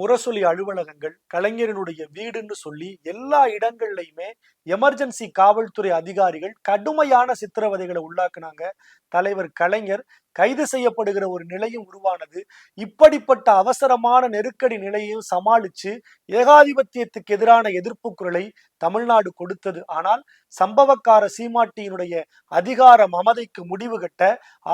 முரசொலி அலுவலகங்கள் கலைஞரினுடைய வீடுன்னு சொல்லி எல்லா இடங்கள்லையுமே எமர்ஜென்சி காவல்துறை அதிகாரிகள் கடுமையான சித்திரவதைகளை உள்ளாக்குனாங்க. தலைவர் கலைஞர் கைது செய்யப்படுகிற ஒரு நிலையும் உருவானது. இப்படிப்பட்ட அவசரமான நெருக்கடி நிலையையும் சமாளிச்சு ஏகாதிபத்தியத்துக்கு எதிரான எதிர்ப்பு குரலை தமிழ்நாடு கொடுத்தது. ஆனால் சம்பவக்கார சீமாட்டியினுடைய அதிகார மமதைக்கு முடிவு கட்ட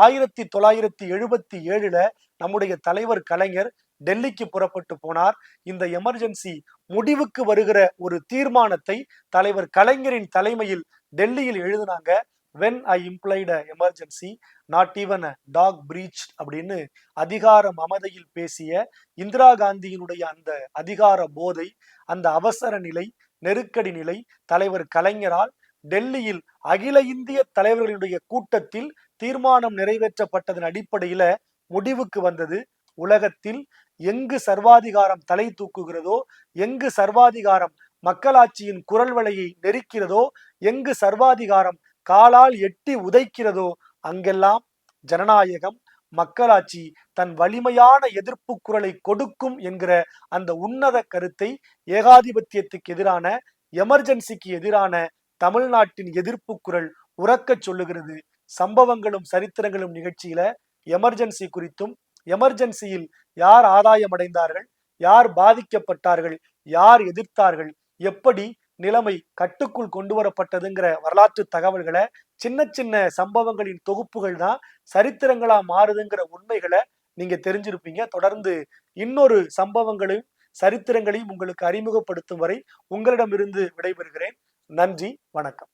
ஆயிரத்தி தொள்ளாயிரத்தி எழுபத்தி ஏழுல நம்முடைய தலைவர் கலைஞர் டெல்லிக்கு புறப்பட்டு போனார். இந்த எமர்ஜென்சி முடிவுக்கு வருகிற ஒரு தீர்மானத்தை தலைவர் கலைஞரின் தலைமையில் டெல்லியில் எழுதினாங்க. When I implied a emergency not even a dog breach அப்படின்னு அதிகார மமதையில் பேசிய இந்திரா காந்தியினுடைய அந்த அதிகார போதை அந்த அவசர நிலை நெருக்கடி நிலை தலைவர் கலைஞரால் டெல்லியில் அகில இந்திய தலைவர்களுடைய கூட்டத்தில் தீர்மானம் நிறைவேற்றப்பட்டதன் அடிப்படையில முடிவுக்கு வந்தது. உலகத்தில் எங்கு சர்வாதிகாரம் தலை தூக்குகிறதோ எங்கு சர்வாதிகாரம் மக்களாட்சியின் குரல் வலையை நெருக்கிறதோ எங்கு சர்வாதிகாரம் காலால் எட்டி உதைக்கிறதோ அங்கெல்லாம் ஜனநாயகம் மக்களாட்சி தன் வலிமையான எதிர்ப்பு குரலை கொடுக்கும் என்கிற அந்த உன்னத கருத்தை ஏகாதிபத்தியத்துக்கு எதிரான எமர்ஜென்சிக்கு எதிரான தமிழ்நாட்டின் எதிர்ப்பு குரல் உறக்கச் சொல்லுகிறது. சம்பவங்களும் சரித்திரங்களும் நிகழ்ச்சியில எமர்ஜென்சி குறித்தும் எமர்ஜென்சியில் யார் ஆதாயம் அடைந்தார்கள் யார் பாதிக்கப்பட்டார்கள் யார் எதிர்த்தார்கள் எப்படி நிலைமை கட்டுக்குள் கொண்டு வரப்பட்டதுங்கிற வரலாற்று தகவல்களை சின்ன சின்ன சம்பவங்களின் தொகுப்புகள் தான் சரித்திரங்களா மாறுதுங்கிற உண்மைகளை நீங்க தெரிஞ்சிருப்பீங்க. தொடர்ந்து இன்னொரு சம்பவங்களையும் சரித்திரங்களையும் உங்களுக்கு அறிமுகப்படுத்தும் வரை உங்களிடமிருந்து விடைபெறுகிறேன். நன்றி வணக்கம்.